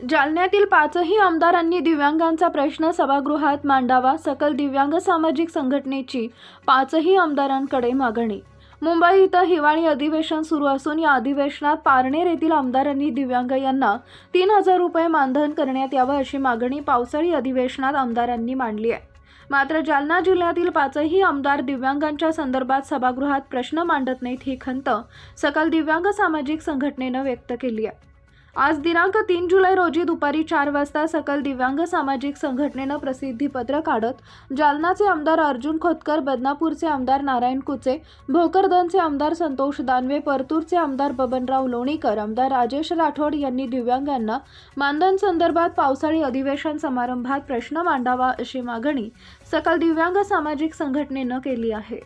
जालन्यातील पाचही आमदारांनी दिव्यांगांचा प्रश्न सभागृहात मांडावा सकल दिव्यांग सामाजिक संघटनेची पाचही आमदारांकडे मागणी. मुंबई इथं हिवाळी अधिवेशन सुरू असून या अधिवेशनात पारनेर येथील आमदारांनी दिव्यांग यांना तीन हजार रुपये मानधन करण्यात यावं अशी मागणी पावसाळी अधिवेशनात आमदारांनी मांडली आहे. मात्र जालना जिल्ह्यातील पाचही आमदार दिव्यांगांच्या संदर्भात सभागृहात प्रश्न मांडत नाहीत ही खंत सकल दिव्यांग सामाजिक संघटनेनं व्यक्त केली आहे. आज दिनांक तीन जुलै रोजी दुपारी चार वाजता सकल दिव्यांग सामाजिक संघटनेनं प्रसिद्धीपत्र काढत जालनाचे आमदार अर्जुन खोतकर बदनापूरचे आमदार नारायण कुचे भोकरदनचे आमदार संतोष दानवे परतूरचे आमदार बबनराव लोणीकर आमदार राजेश राठोड यांनी दिव्यांगांना मानधन संदर्भात पावसाळी अधिवेशन समारंभात प्रश्न मांडावा अशी मागणी सकल दिव्यांग सामाजिक संघटनेनं केली आहे.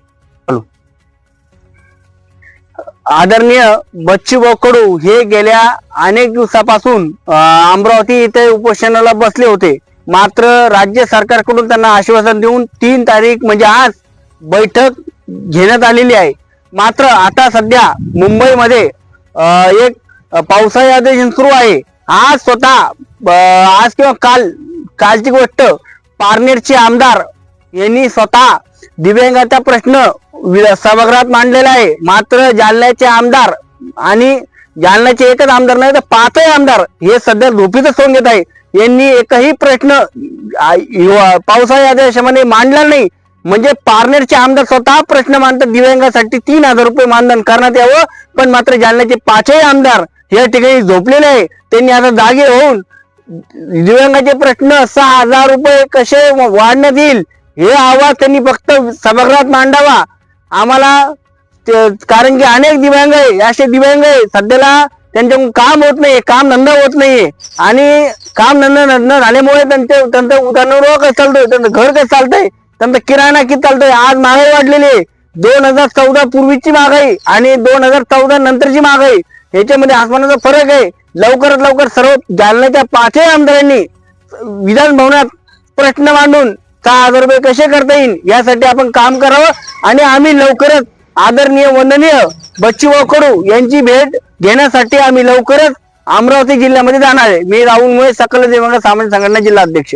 आदरणीय बच्चूभाऊ कडू हे गेल्या अनेक दिवसापासून अमरावती इथे उपोषणाला बसले होते. मात्र राज्य सरकारकडून त्यांना आश्वासन देऊन तीन तारीख म्हणजे आज बैठक घेण्यात आलेली आहे. मात्र आता सध्या मुंबईमध्ये एक पावसाळी अधिवेशन सुरू आहे. आज स्वतः आज किंवा काल कालची गोष्ट पारनेरचे आमदार यांनी स्वतः दिव्यांगाचा प्रश्न सभागृहात मांडलेला आहे. मात्र जालन्याचे आमदार आणि जालन्याचे एकच आमदार नाही तर पाचही आमदार हे सध्या झोपीतच सोडून घेत आहे. यांनी एकही प्रश्न पावसाळी अधिवेशनामध्ये मांडला नाही. म्हणजे पारनेरचे आमदार स्वतः प्रश्न मांडतात दिव्यांगासाठी तीन हजार रुपये मानधन करण्यात यावं. पण मात्र जालन्याचे पाचही आमदार या ठिकाणी झोपलेले आहे. त्यांनी आता जागे होऊन दिव्यांगाचे प्रश्न सहा हजार रुपये कसे वाढण्यात येईल हे आवाज त्यांनी फक्त सभागृहात मांडावा. आम्हाला कारण की अनेक दिव्यांग आहे असे दिव्यांग आहे. सध्याला त्यांच्याकडून काम होत नाही काम धंदा होत नाहीये. आणि काम धंदा न झाल्यामुळे त्यांचे त्यांचं उदरनिर्वाह कसं चालतोय त्यांचं घर कसं चालतंय त्यांचा किराणा किती चालतोय आज महागाई वाढलेली आहे. दोन हजार चौदा पूर्वीची महागाई आणि दोन हजार चौदा नंतरची महागाई ह्याच्यामध्ये आसमानाचा फरक आहे. लवकरात लवकर सर्व जालन्याच्या पाचही आमदारांनी विधान भवनात प्रश्न मांडून सहा हजार रुपये कसे करता येईल? यासाठी आपण काम करावं आणि आम्ही लवकरच आदरणीय वंदनीय बच्चूभाऊ कडू यांची भेट घेण्यासाठी आम्ही लवकरच अमरावती जिल्ह्यामध्ये जाणार आहे. मी राहुल मुळे सकल देवांना सामान्य संघटना जिल्हा अध्यक्ष